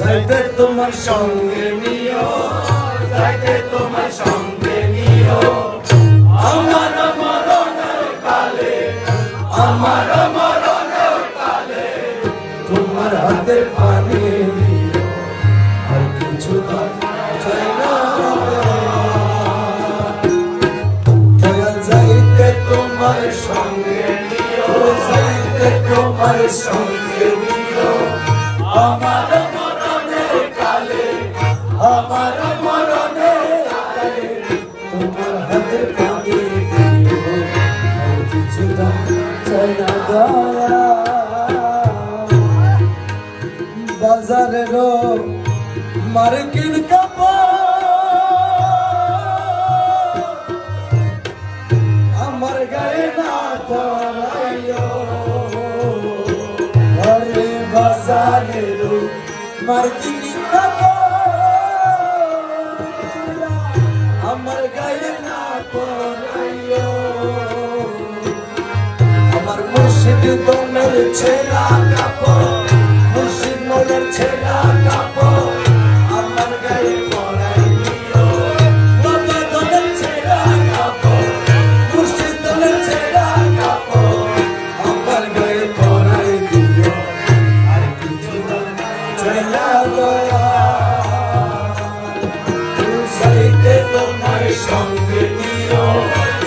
যাইতে তোমার সঙ্গে নিও, যাইতে তোমার সঙ্গে নিও। আমার মরণের কালে, আমার মরণের কালে তোমার হাতে পানি সঙ্গে যাইতে তোমার সঙ্গে নিও। আমার আমার মরণের কালে তোমার হাতে পানি কিছু দাম চাই না দয়া বাজারের মার্কিন কাপড়। আমার গায়ে না ঘরে বাজারের মার্কিন দমের ছেঁড়া কাপড়, মুর্শিদ মোড়ের ছেঁড়া কাপড়, আমার গায়ে পরাই দিও বাবা দমের ছেঁড়া কাপড়, মুর্শিদ দমের ছেঁড়া কাপড়, আমার গায়ে পরাই দিও আর কিছু ছেঁড়া গয়া সাইতে তোমার সঙ্গে নিও,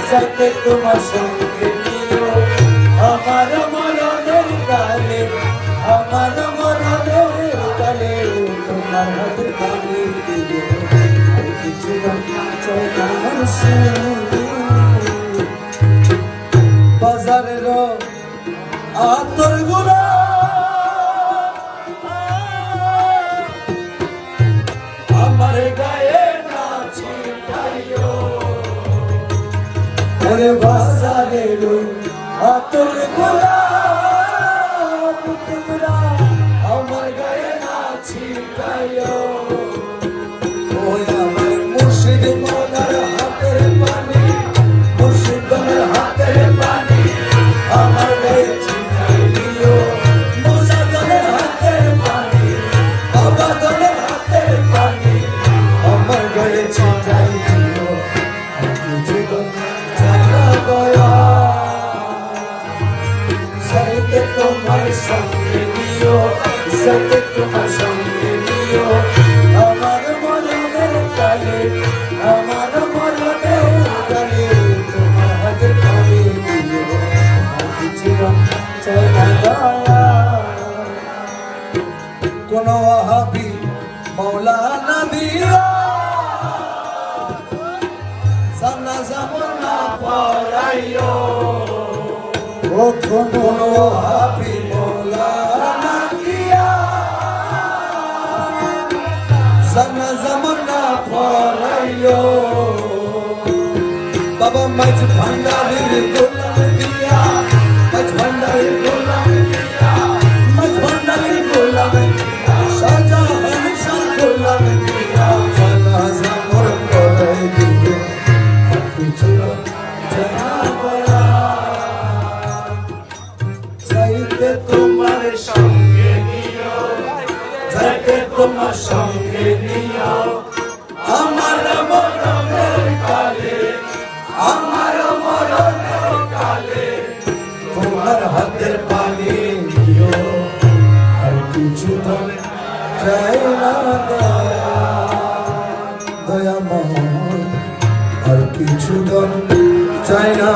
সাইতে তোমার সঙ্গে তোমার হাতে পানি দিও কিছু চাই না বাজারের আতরগুলা আমার গায়ে নাচি গাইও ওরে বাসারে আতর গোলা গায়ে ছিটাই দিও জীবন জানা গয়া সাইতে তোমার সঙ্গে নিও সাইতে তোমার সঙ্গে নিও। দিও কোন মৌলানা দিয়া સન સમુના પરાયો ઓખો મોનો આપી મોલાના કિયા સન સમુના પરાયો બાબા મજ ભંડારી ગુલામ তোমার সঙ্গে নিও আমার মরণের কালে, আমার মরণের কালে তোমার হাতের পানি দিও। আর কিছু চাই না দয়া। দয়াময় আর কিছু চাই না